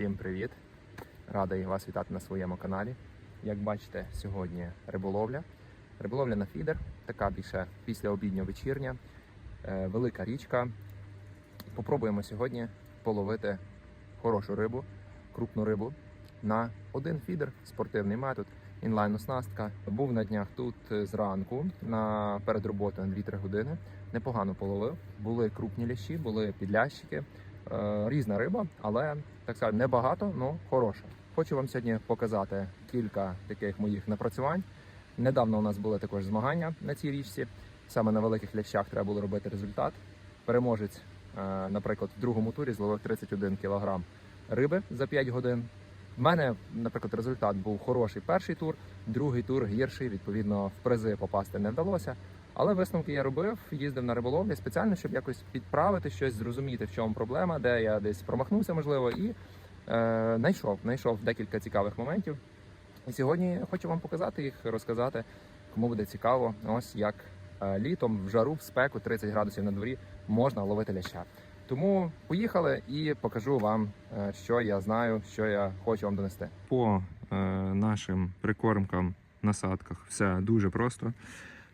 Всім привіт! Радий вас вітати на своєму каналі. Як бачите, сьогодні риболовля. Риболовля на фідер, така більше після обідньо вечірня, Е, велика річка. Попробуємо сьогодні половити хорошу рибу, крупну рибу на один фідер, спортивний метод, інлайн оснастка. Був на днях тут е, зранку на перед роботою на 2-3 години. Непогано половив. Були крупні лящі, були підлящики. Е, різна риба, але так сказати, небагато, але хороша. Хочу вам сьогодні показати кілька таких моїх напрацювань. Недавно у нас були також змагання на цій річці. Саме на великих лящах треба було робити результат. Переможець, е, наприклад, в другому турі зловив 31 кг риби за 5 годин. В мене, наприклад, результат був хороший перший тур, другий тур гірший. Відповідно, в призи попасти не вдалося. Але висновки я робив, їздив на риболовлі спеціально, щоб якось підправити щось, зрозуміти, в чому проблема, де я десь промахнувся, можливо, і е, знайшов, знайшов декілька цікавих моментів. І сьогодні хочу вам показати їх, розказати, кому буде цікаво, ось як е, літом в жару, в спеку 30 градусів на дворі можна ловити ляща. Тому поїхали і покажу вам, е, що я знаю, що я хочу вам донести. По е, нашим прикормкам, насадках все дуже просто.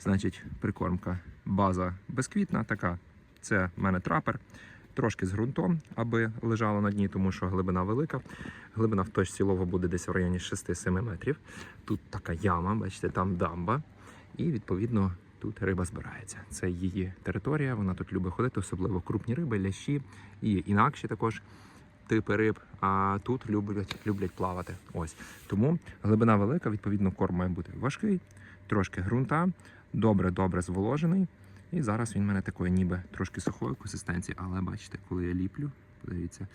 Значить, прикормка база безквітна, така. Це в мене трапер, трошки з ґрунтом, аби лежало на дні, тому що глибина велика. Глибина в точці лова буде десь в районі 6-7 метрів. Тут така яма, бачите, там дамба. І відповідно тут риба збирається. Це її територія. Вона тут любить ходити, особливо крупні риби, лящі і інакші також типи риб. А тут люблять, люблять плавати. Ось тому глибина велика, відповідно, корм має бути важкий, трошки ґрунта, добре, добре зволожений. І зараз він в мене такої, ніби трошки сухої консистенції, але бачите, коли я ліплю, подивіться,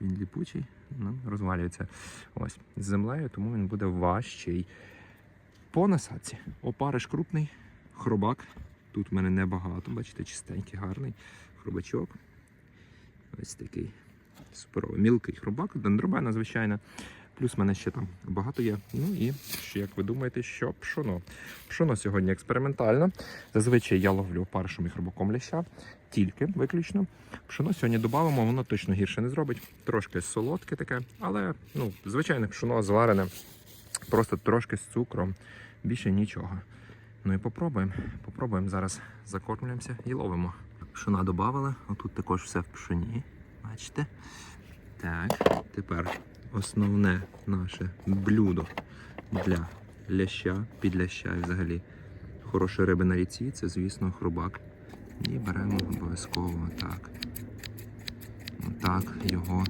він ліпучий, ну, розвалюється ось з землею, тому він буде важчий. По насадці опариш крупний, хробак. Тут в мене небагато, бачите, чистенький, гарний хробачок. Ось такий суперовий. Мілкий хробак, дендробена, звичайно. Плюс в мене ще там багато є. Ну і ще, як ви думаєте, що пшоно. Пшоно сьогодні експериментально. Зазвичай я ловлю паршим і хробаком ляща, тільки виключно. Пшоно сьогодні додамо, воно точно гірше не зробить. Трошки солодке таке, але ну, звичайне пшоно зварене, просто трошки з цукром, більше нічого. Ну і попробуємо. Попробуємо зараз закормлюємося і ловимо. Пшона додали, отут також все в пшоні. Бачите? Так, тепер основне наше блюдо для ляща, підляща і взагалі хорошої риби на ріці, це, звісно, хрубак. І беремо обов'язково так. Так, його.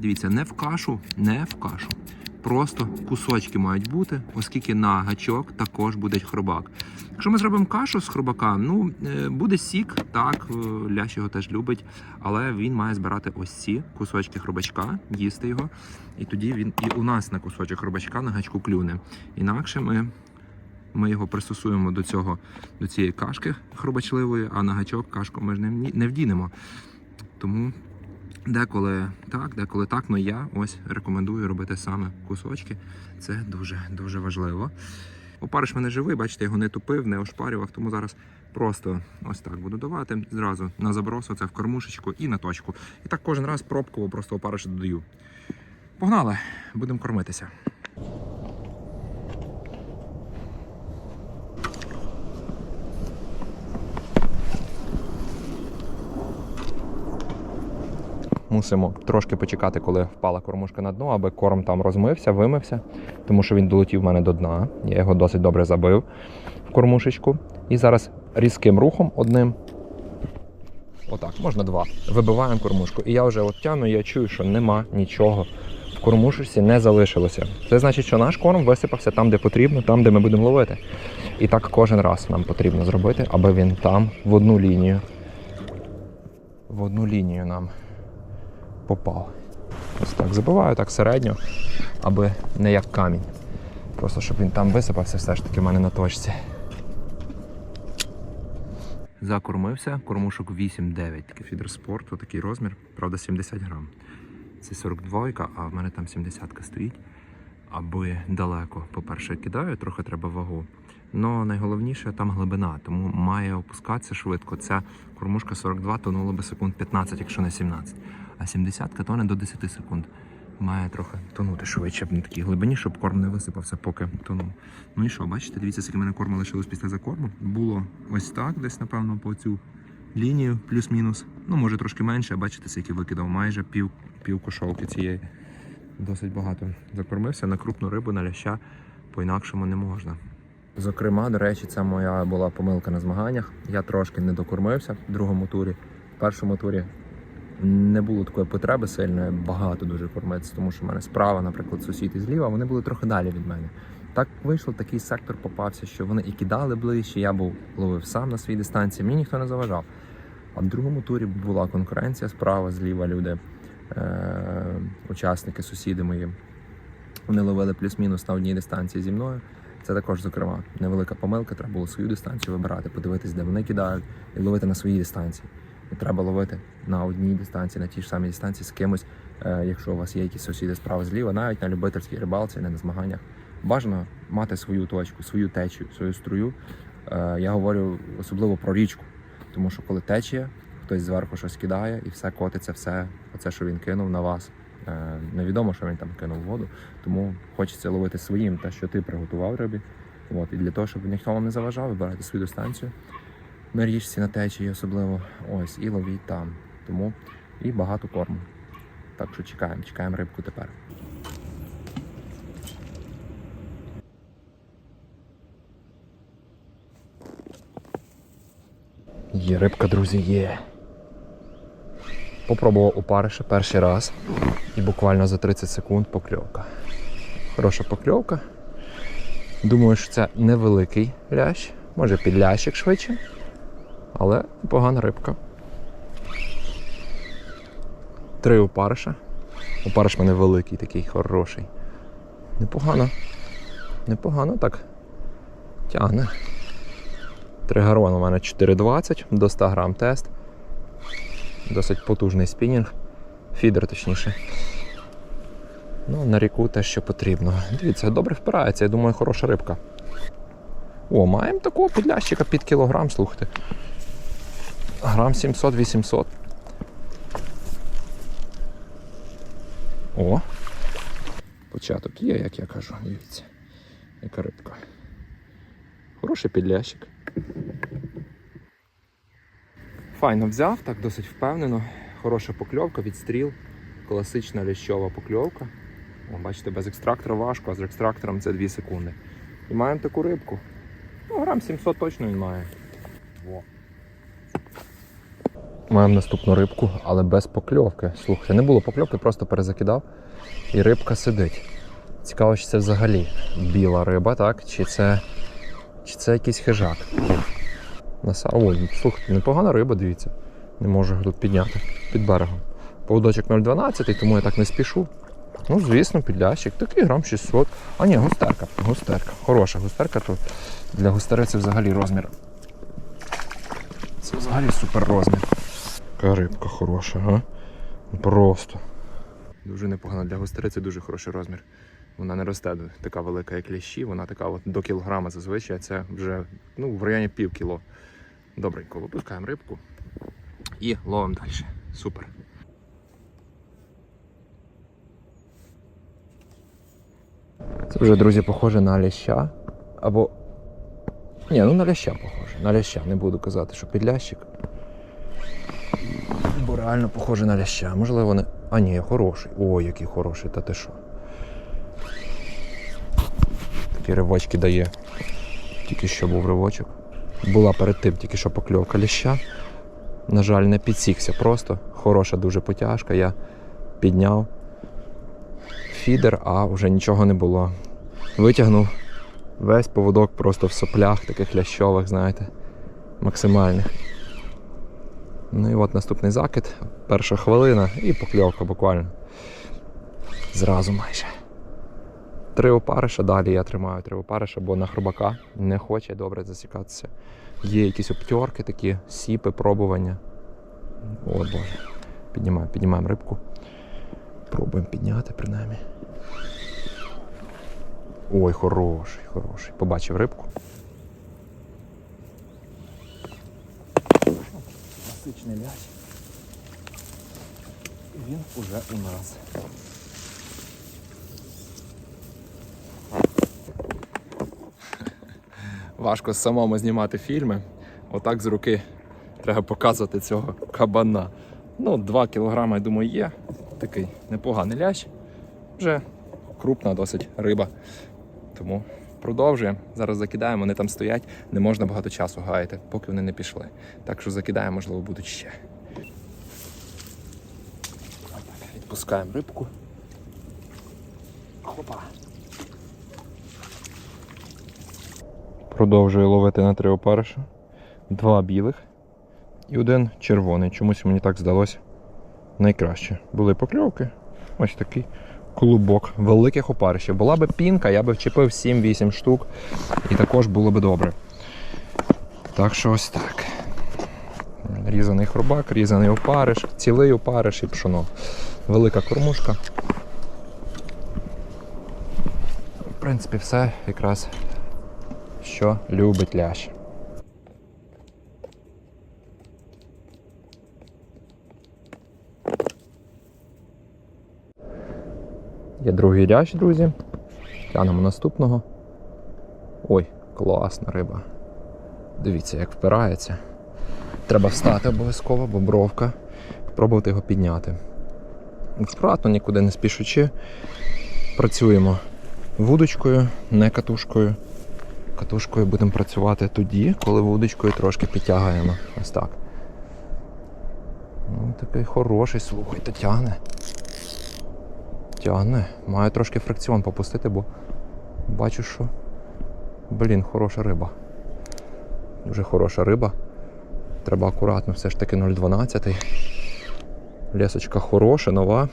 Дивіться, не в кашу, не в кашу. Просто кусочки мають бути, оскільки на гачок також буде хробак. Якщо ми зробимо кашу з хробака, ну е, буде сік, так, е, лящ його теж любить, але він має збирати ось ці кусочки хробачка, їсти його, і тоді він і у нас на кусочок хробачка на гачку клюне. Інакше ми, ми його пристосуємо до цього, до цієї кашки хробачливої, а на гачок кашку ми ж не, не вдінемо. Тому Деколи так, деколи так, але я ось рекомендую робити саме кусочки. Це дуже дуже важливо. Опариш мене живий, бачите, його не тупив, не ошпарював, тому зараз просто ось так буду давати. Зразу на забросу це в кормушечку і на точку. І так кожен раз пробково просто опариш додаю. Погнали, будемо кормитися. Мусимо трошки почекати, коли впала кормушка на дно, аби корм там розмився, вимився, тому що він долетів в мене до дна. Я його досить добре забив в кормушечку. І зараз різким рухом одним. Отак, можна два. Вибиваємо кормушку. І я вже от тяну, я чую, що нема нічого в кормушечці не залишилося. Це значить, що наш корм висипався там, де потрібно, там, де ми будемо ловити. І так кожен раз нам потрібно зробити, аби він там в одну лінію. В одну лінію нам попав. Ось так забиваю так середньо, аби не як камінь. Просто щоб він там висипався все ж таки в мене на точці. Закормився, кормушок 8-9, такий фідер отакий такий розмір, правда 70 грам. Це 42, а в мене там 70 стоїть. Аби далеко, по-перше, кидаю, трохи треба вагу. Но найголовніше там глибина, тому має опускатися швидко. Ця кормушка 42 тонула би секунд 15, якщо не 17. А 70 тоне до 10 секунд. має трохи тонути швидше б на такій глибині, щоб корм не висипався, поки тонув. Ну і що, бачите, дивіться, скільки мене корму лишилось після закорму. Було ось так, десь, напевно, по цю лінію, плюс-мінус. Ну, може трошки менше, бачите, скільки викидав майже пів, пів кошовки цієї. Досить багато закормився на крупну рибу, на ляща по-інакшому не можна. Зокрема, до речі, це моя була помилка на змаганнях. Я трошки не докормився в другому турі. В першому турі не було такої потреби сильної, багато дуже кормитися, тому що в мене справа, наприклад, сусід і зліва, вони були трохи далі від мене. Так вийшло, такий сектор попався, що вони і кидали ближче, я був ловив сам на своїй дистанції, мені ніхто не заважав. А в другому турі була конкуренція справа, зліва люди, учасники, сусіди мої. Вони ловили плюс-мінус на одній дистанції зі мною. Це також, зокрема, невелика помилка. Треба було свою дистанцію вибирати, подивитись, де вони кидають, і ловити на своїй дистанції. І треба ловити на одній дистанції, на тій ж самій дистанції з кимось, е, якщо у вас є якісь сусіди справа зліва, навіть на любительській рибалці, не на змаганнях. Бажано мати свою точку, свою течію, свою струю. Е, Я говорю особливо про річку, тому що коли течія, хтось зверху щось кидає і все котиться, все, оце, що він кинув на вас. Е, Невідомо, що він там кинув воду, тому хочеться ловити своїм те, що ти приготував рибі. От, і для того, щоб ніхто вам не заважав, вибирайте свою дистанцію на річці, на течії особливо. Ось, і ловіть там. Тому і багато корму. Так що чекаємо, чекаємо рибку тепер. Є рибка, друзі, є. Попробував опариша перший раз. І буквально за 30 секунд покльовка. Хороша покльовка. Думаю, що це невеликий лящ, може підлящик швидше, але погана рибка. Три опариша. Опариш в мене великий, такий хороший. Непогано. Непогано так. Тягне. Тригарон у мене 4,20 до 100 грам тест. Досить потужний спінінг. Фідер, точніше. Ну, на ріку те, що потрібно. Дивіться, добре впирається, я думаю, хороша рибка. О, маємо такого підлящика під кілограм, слухайте. Грам 700-800. О! Початок є, як я кажу, дивіться. Яка рибка. Хороший підлящик. Файно взяв, так досить впевнено. Хороша покльовка, відстріл. Класична ліщова покльовка. О, бачите, без екстрактора важко, а з екстрактором це 2 секунди. І маємо таку рибку. Ну, грам 700 точно він має. Во. Маємо наступну рибку, але без покльовки. Слухайте, не було покльовки, просто перезакидав. І рибка сидить. Цікаво, чи це взагалі біла риба, так? Чи це, чи це якийсь хижак. Наса... Ой, слухайте, непогана риба, дивіться. Не можу тут підняти під берегом. Поводочок 0,12, тому я так не спішу. Ну, звісно, підлящик. Такий грам 600. А ні, густерка. Густерка. Хороша густерка тут. Для густери це взагалі розмір. Це взагалі супер розмір. Яка рибка хороша, га? Просто. Дуже непогано для густери, це дуже хороший розмір. Вона не росте така велика, як ліщі, вона така от до кілограма зазвичай, це вже ну, в районі пів кіло. Добренько, випускаємо рибку і ловимо далі. Супер. Це вже, друзі, похоже на ляща. Або. Ні, ну на ляща похоже. На ляща. Не буду казати, що підлящик. Бо реально похоже на ляща. Можливо, не. А ні, хороший. Ой, який хороший, та ти що. Такі ривочки дає. Тільки що був ривочок. Була перед тим тільки що покльовка ляща. На жаль, не підсікся просто. Хороша дуже потяжка. Я підняв фідер, а вже нічого не було. Витягнув весь поводок просто в соплях, таких лящових, знаєте, максимальних. Ну і от наступний закид, перша хвилина і покльовка буквально. Зразу майже. Три опариша, далі я тримаю три опариша, бо на хробака не хоче добре засікатися. Є якісь обтьорки, такі сіпи, пробування. О боже. Піднімаємо, піднімаємо рибку. Пробуємо підняти принаймні. Ой, хороший, хороший. Побачив рибку. Класичний лясь. Він уже у нас. Важко самому знімати фільми. Отак з руки треба показувати цього кабана. Ну, 2 кілограми, я думаю, є. Такий непоганий лящ. Вже крупна досить риба. Тому продовжуємо. Зараз закидаємо, вони там стоять, не можна багато часу гаяти, поки вони не пішли. Так що закидаємо, можливо, будуть ще. Відпускаємо рибку. Опа. Продовжую ловити на три опариша. Два білих і один червоний. Чомусь мені так здалося найкраще. Були покльовки. Ось такий клубок великих опаришів. Була би пінка, я би вчепив 7-8 штук і також було би добре. Так що ось так. Різаний хробак, різаний опариш, цілий опариш і пшоно. Велика кормушка. В принципі, все якраз що любить лящ. Є другий лящ, друзі. Тянемо наступного. Ой, класна риба. Дивіться, як впирається. Треба встати обов'язково, бо бровка. Пробувати його підняти. Вкратно, нікуди не спішучи. Працюємо вудочкою, не катушкою. Катушкою будемо працювати тоді, коли вудочкою трошки підтягуємо. Ось так. Ну, такий хороший, слухайте, тягне. Тягне. Маю трошки фрикціон попустити, бо бачу, що. Блін, хороша риба. Дуже хороша риба. Треба акуратно, все ж таки 0,12. Лесочка хороша, нова.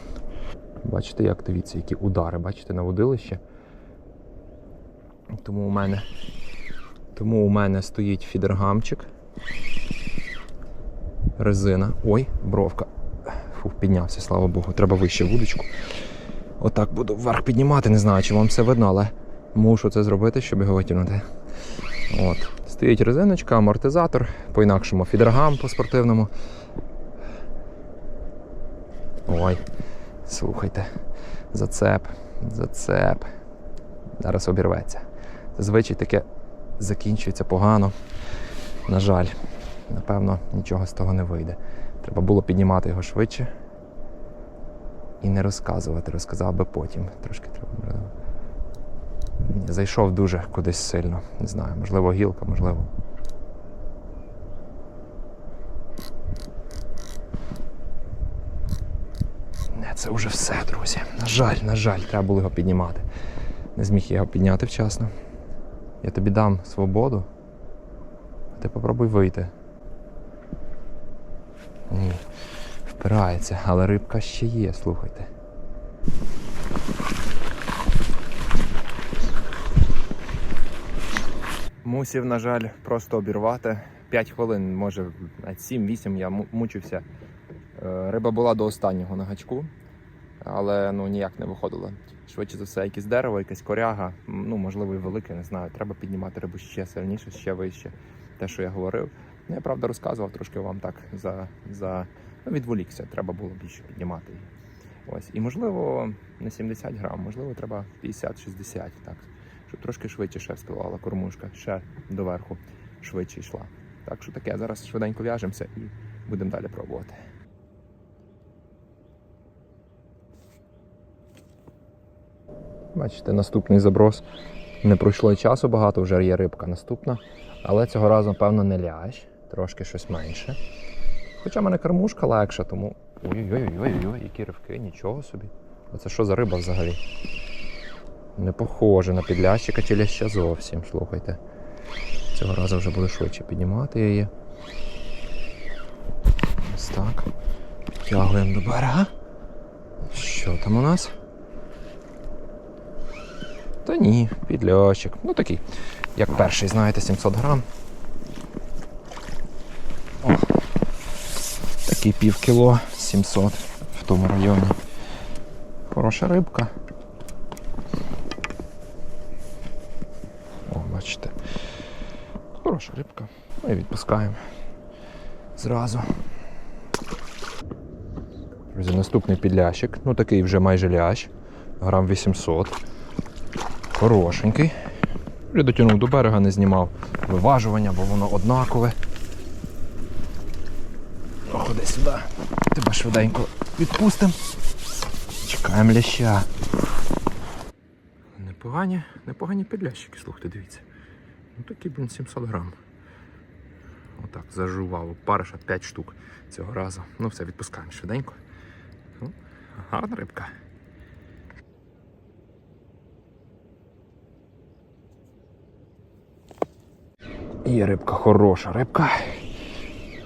Бачите, як дивіться, які удари, бачите, на водилище. Тому у мене тому у мене стоїть фідергамчик. Резина. Ой, бровка. Фух, піднявся, слава Богу. Треба вище вудочку. Отак буду вверх піднімати, не знаю, чи вам все видно, але мушу це зробити, щоб його витягнути. От. Стоїть резиночка, амортизатор, по-інакшому фідергам по-спортивному. Ой, слухайте. Зацеп, зацеп. Зараз обірветься. Зазвичай таке закінчується погано. На жаль, напевно, нічого з того не вийде. Треба було піднімати його швидше і не розказувати, розказав би потім. Трошки треба. Зайшов дуже кудись сильно. Не знаю, можливо, гілка, можливо. Це вже все, друзі. На жаль, на жаль, треба було його піднімати. Не зміг я його підняти вчасно. Я тобі дам свободу, а ти попробуй вийти. Ні, впирається, але рибка ще є, слухайте. Мусів, на жаль, просто обірвати. 5 хвилин, може, навіть 7-8 я мучився. Е, Риба була до останнього на гачку, але ну ніяк не виходило. Швидше за все, якесь дерево, якась коряга, ну можливо, і велике, не знаю. Треба піднімати рибу ще сильніше, ще вище. Те, що я говорив. Ну, я правда розказував трошки вам так за, за... Ну, відволікся, треба було більше піднімати її. Ось. І можливо, не 70 грам, можливо, треба 50-60, так. Щоб трошки швидше ще вспливала кормушка, ще доверху швидше йшла. Так що таке, зараз швиденько в'яжемося і будемо далі пробувати. Бачите, наступний заброс. Не пройшло часу багато, вже є рибка наступна. Але цього разу, певно, не лящ, трошки щось менше. Хоча в мене кормушка легша, тому. Ой-ой-ой, які ривки, нічого собі. А це що за риба взагалі? Не похоже на підлящика чи ляща зовсім, слухайте. Цього разу вже буду швидше піднімати її. Ось так. Тягуємо до берега. Що там у нас? Та ні, підлящик. Ну такий, як перший, знаєте, 700 грам. О, такий пів кіло, 700 в тому районі. Хороша рибка. О, бачите. Хороша рибка. Ну і відпускаємо. Зразу. Друзі, наступний підлящик. Ну такий вже майже лящ. Грам 800. Хорошенький. Вже дотягнув до берега, не знімав виважування, бо воно однакове. Ходи сюди. Тебе швиденько відпустимо. Чекаємо ляща. Непогані, непогані підлящики, слухайте, дивіться. Ну такі, блін, 700 грам. Отак, зажував. Париша 5 штук цього разу. Ну все, відпускаємо швиденько. Ну, гарна рибка. Є рибка, хороша рибка.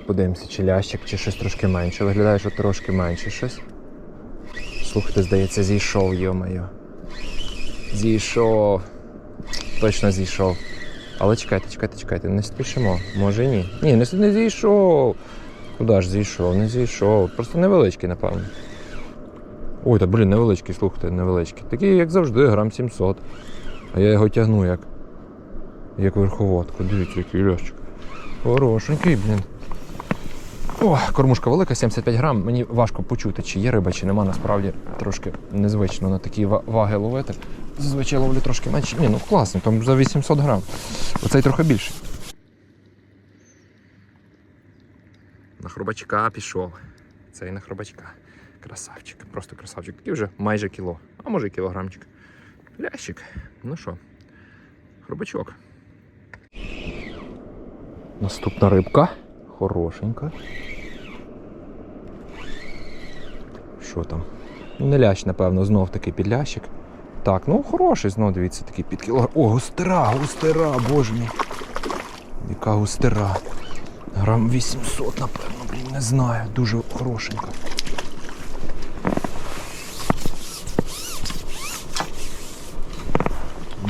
Подивимося, чи лящик, чи щось трошки менше. Виглядає, що трошки менше щось. Слухайте, здається, зійшов, йо-моє. Зійшов. Точно зійшов. Але чекайте, чекайте, чекайте, не спішимо. Може і ні. Ні, не, не зійшов. Куди ж зійшов? Не зійшов. Просто невеличкий, напевно. Ой, та блін, невеличкий, слухайте, невеличкий. Такий, як завжди, грам 700. А я його тягну як. Як верховодку. Дивіться, який лящик. Хорошенький, блін. О, кормушка велика, 75 грам. Мені важко почути, чи є риба, чи нема. Насправді трошки незвично на такі ваги ловити. Зазвичай ловлю трошки менше. Ні, ну класно, там за 800 грам. Оцей трохи більший. На хробачка пішов. Цей на хробачка. Красавчик, просто красавчик. Такий вже майже кіло, а може і кілограмчик. Лящик. Ну що, хробачок. Наступна рибка. Хорошенька. Що там? Не лящ, напевно, знов такий підлящик. Так, ну хороший, знов дивіться, такий під кілограм. О, густера, густера, боже мій. Яка густера. Грам 800, напевно, блін, не знаю. Дуже хорошенька.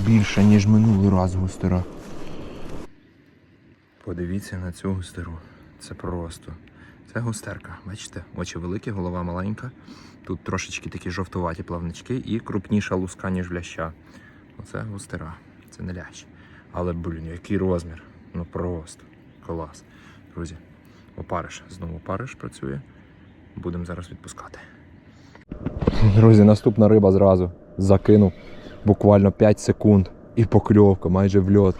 Більше, ніж минулий раз густера. Подивіться на цю густеру. Це просто. Це густерка. Бачите? Очі великі, голова маленька. Тут трошечки такі жовтуваті плавнички і крупніша луска, ніж ляща. Оце густера. Це не лящ. Але, блін, який розмір. Ну просто клас. Друзі, опариш. Знову опариш працює. Будемо зараз відпускати. Друзі, наступна риба зразу. Закинув буквально 5 секунд. І покльовка, майже в льот.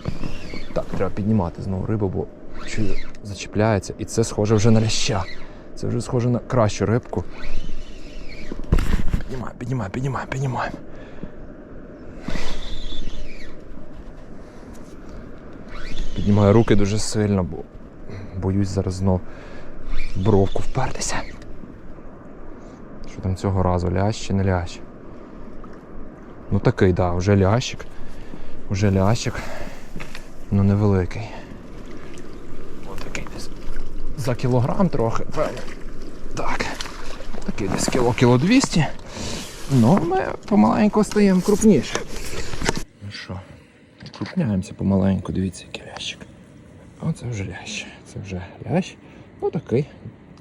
Так, треба піднімати знову рибу, бо чую, зачіпляється. І це схоже вже на ляща. Це вже схоже на кращу рибку. Піднімаємо, піднімаємо, піднімаємо, піднімаємо. Піднімаю руки дуже сильно, бо боюсь зараз знов бровку впертися. Що там цього разу? Лящ чи не лящ? Ну такий, да, вже лящик. Вже лящик. Ну невеликий. Отакий десь. За кілограм трохи, певно. Так. Такий десь кіло кіло 200. Ну, ми помаленьку стаємо крупніше. Ну що, крупняємося помаленьку, дивіться, який лящик. Оце вже лящ. Це вже лящ. Ну такий.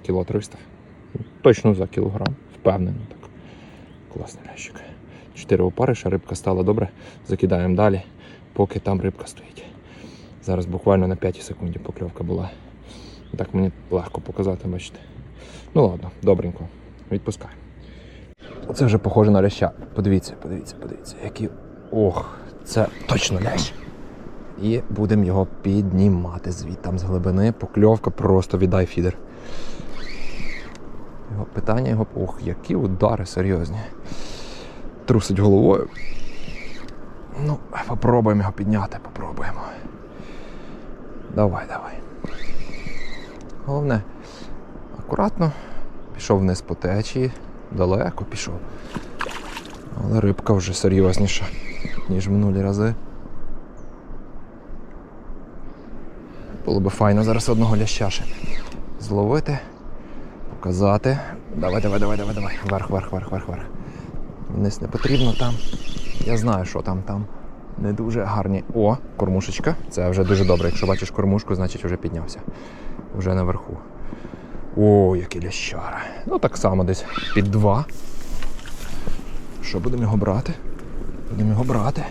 Кіло 300. Точно за кілограм. Впевнено так. Класний лящик. Чотири опариша, рибка стала добре. Закидаємо далі, поки там рибка стоїть. Зараз буквально на 5 секунді покльовка була. Так мені легко показати, бачите. Ну ладно, добренько. Відпускаємо. Це вже похоже на ляща. Подивіться, подивіться, подивіться, які. Ох, це точно лящ. І будемо його піднімати звідти з глибини. Покльовка просто віддай фідер. Його питання його. Ох, які удари серйозні. Трусить головою. Ну, попробуємо його підняти, попробуємо. Давай, давай. Головне, акуратно. Пішов вниз по течії, далеко пішов. Але рибка вже серйозніша, ніж минулі рази. Було би файно зараз одного ляща ще зловити, показати. Давай, давай, давай, давай, давай. Вверх, вверх, вверх, вверх, вверх. Вниз не потрібно там. Я знаю, що там там. Не дуже гарні. О, кормушечка. Це вже дуже добре. Якщо бачиш кормушку, значить вже піднявся. Вже наверху. О, який лящара. Ну так само десь під два. Що, будемо його брати? Будемо його брати.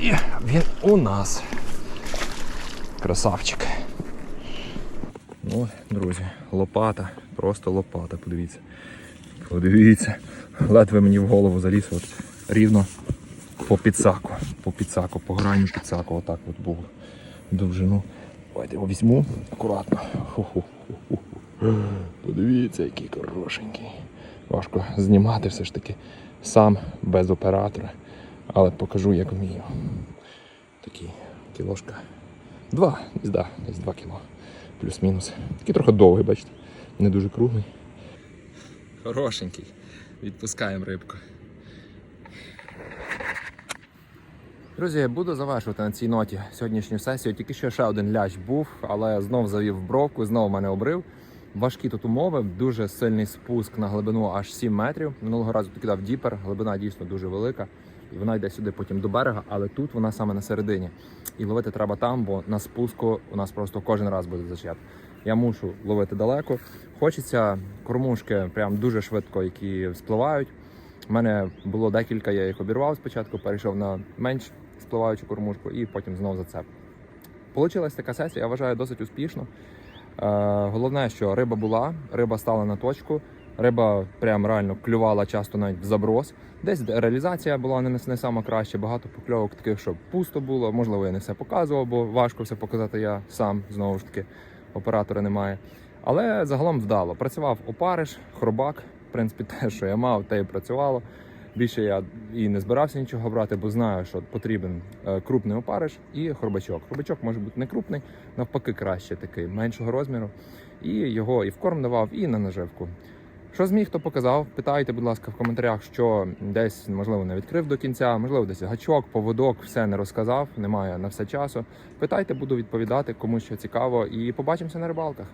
І він у нас. Красавчик. Ну, друзі, лопата, просто лопата, подивіться. Подивіться. Ледве мені в голову заліз. От рівно по підсаку. По підсаку, по грані підсаку. Отак от був довжину. Давайте його візьму акуратно. Подивіться, який хорошенький. Важко знімати все ж таки сам без оператора. Але покажу, як вмію. Такий кілошка. Два, десь, да, десь два кіло. Плюс-мінус. Такий трохи довгий, бачите. Не дуже круглий. Хорошенький. Відпускаємо рибку. Друзі, буду завершувати на цій ноті сьогоднішню сесію. Тільки що ще один ляч був, але знов завів бровку, знов мене обрив. Важкі тут умови, дуже сильний спуск на глибину аж 7 метрів. Минулого разу ти кидав діпер, глибина дійсно дуже велика. І вона йде сюди потім до берега, але тут вона саме на середині. І ловити треба там, бо на спуску у нас просто кожен раз буде зачеп. Я мушу ловити далеко. Хочеться кормушки прям дуже швидко, які спливають. У мене було декілька, я їх обірвав спочатку, перейшов на менш спливаючу кормушку і потім знову зацеп. Получилась така сесія, я вважаю, досить успішно. Е, головне, що риба була, риба стала на точку, риба прям реально клювала часто навіть в заброс. Десь реалізація була не, не сама краща, багато покльовок таких, що пусто було. Можливо, я не все показував, бо важко все показати я сам, знову ж таки, оператора немає. Але загалом вдало. Працював опариш, хробак. В принципі, те, що я мав, те і працювало. Більше я і не збирався нічого брати, бо знаю, що потрібен е, крупний опариш і хробачок. Хробачок може бути не крупний, навпаки, краще такий, меншого розміру. І його і в корм давав, і на наживку. Що зміг, то показав. Питайте, будь ласка, в коментарях, що десь, можливо, не відкрив до кінця, можливо, десь гачок, поводок, все не розказав, немає на все часу. Питайте, буду відповідати, кому що цікаво, і побачимося на рибалках.